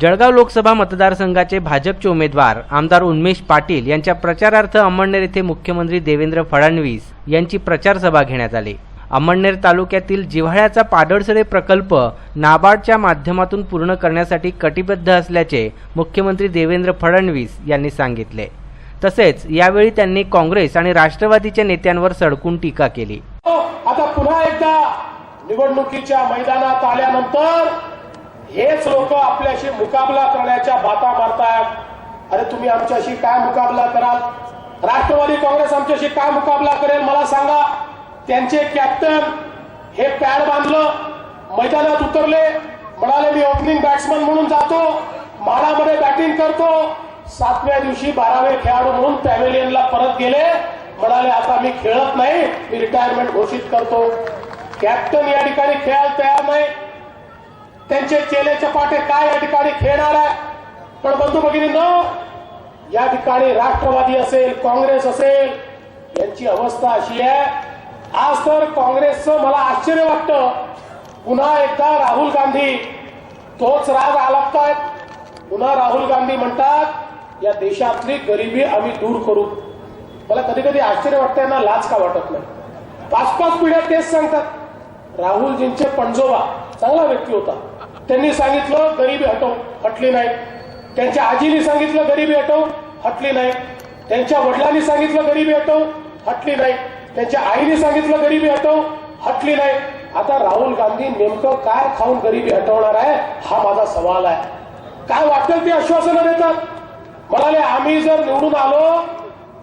जळगाव लोकसभा मतदारसंघाचे भाजपचे उमेदवार आमदार उन्मेश पाटील यांच्या प्रचारार्थ अमळनेर येथे मुख्यमंत्री देवेंद्र फडणवीस यांची प्रचार सभा घेण्यात आली. अमळनेर तालुक्यातील जिव्हाळ्याचा पाडळसरे प्रकल्प नाबार्डच्या माध्यमातून पूर्ण करण्यासाठी कटिबद्ध असल्याचे मुख्यमंत्री देवेंद्र फडणवीस यांनी सांगितले. तसेच यावेळी त्यांनी काँग्रेस आणि राष्ट्रवादीच्या नेत्यांवर सडकून टीका केली. आता पुन्हा एकदा निवडणुकीच्या मैदानात आल्यानंतर हेच लोक आपल्याशी मुकाबला करण्याच्या बाता मारतायत अरे तुम्ही आमच्याशी काय मुकाबला कराल? राष्ट्रवादी काँग्रेस आमच्याशी काय मुकाबला करेल मला सांगा. त्यांचे कॅप्टन हे पॅड बांधलं मैदानात उतरले. म्हणाले मी ओपनिंग बॅट्समन म्हणून जातो. माडामध्ये बॅटिंग करतो. सातव्या दिवशी बारावे खेळाडू म्हणून पॅव्हिलियनला परत गेले. म्हणाले आता मी खेळत नाही मी रिटायरमेंट घोषित करतो. कॅप्टन या ठिकाणी खेळायला तयार नाही. त्यांचे चेले चपाटे काय या ठिकाणी खेळणार आहे? पण बंधू भगिनींनो या ठिकाणी राष्ट्रवादी असेल काँग्रेस असेल यांची अवस्था अशी आहे. आज तर काँग्रेसचं मला आश्चर्य वाटतं. पुन्हा एकदा राहुल गांधी तोच राग आलापतायत पुन्हा राहुल गांधी म्हणतात या देशातली गरिबी आम्ही दूर करू. मला कधी कधी आश्चर्य वाटतं यांना लाच का वाटत नाही? पाच पाच पिढ्या तेच सांगतात. राहुलजींचे पणजोबा चांगला व्यक्ती होता. त्यांनी सांगितलं गरिबी हटव हटली नाही. त्यांच्या आजीने सांगितलं गरिबी हटव हटली नाही. त्यांच्या वडिलांनी सांगितलं गरिबी हटव हटली नाही. त्यांच्या आईने सांगितलं गरिबी हटव हटली नाही. आता राहुल गांधी नेमकं काय खाऊन गरिबी हटवणार आहे हा माझा सवाल आहे. काय वाटेल ते आश्वासनं देतात? म्हणाले आम्ही जर निवडून आलो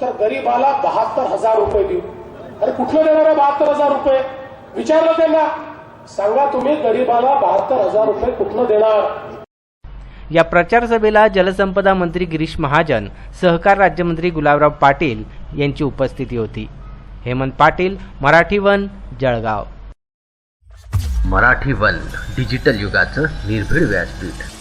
तर गरीबाला बहात्तर हजार रुपये देऊ. अरे कुठलं देणार आहे बहात्तर हजार रुपये? विचारलं त्यांना. सांगा तुम्ही गरीबाला बहात्तर हजार रुपये कुठलं देणार? या प्रचार सभेला जलसंपदा मंत्री गिरीश महाजन सहकार राज्यमंत्री गुलाबराव पाटील यांची उपस्थिती होती. Hemant Patil Marathi one Jalgaon. Marathi one digital युगाचं निर्भीड व्यासपीठ.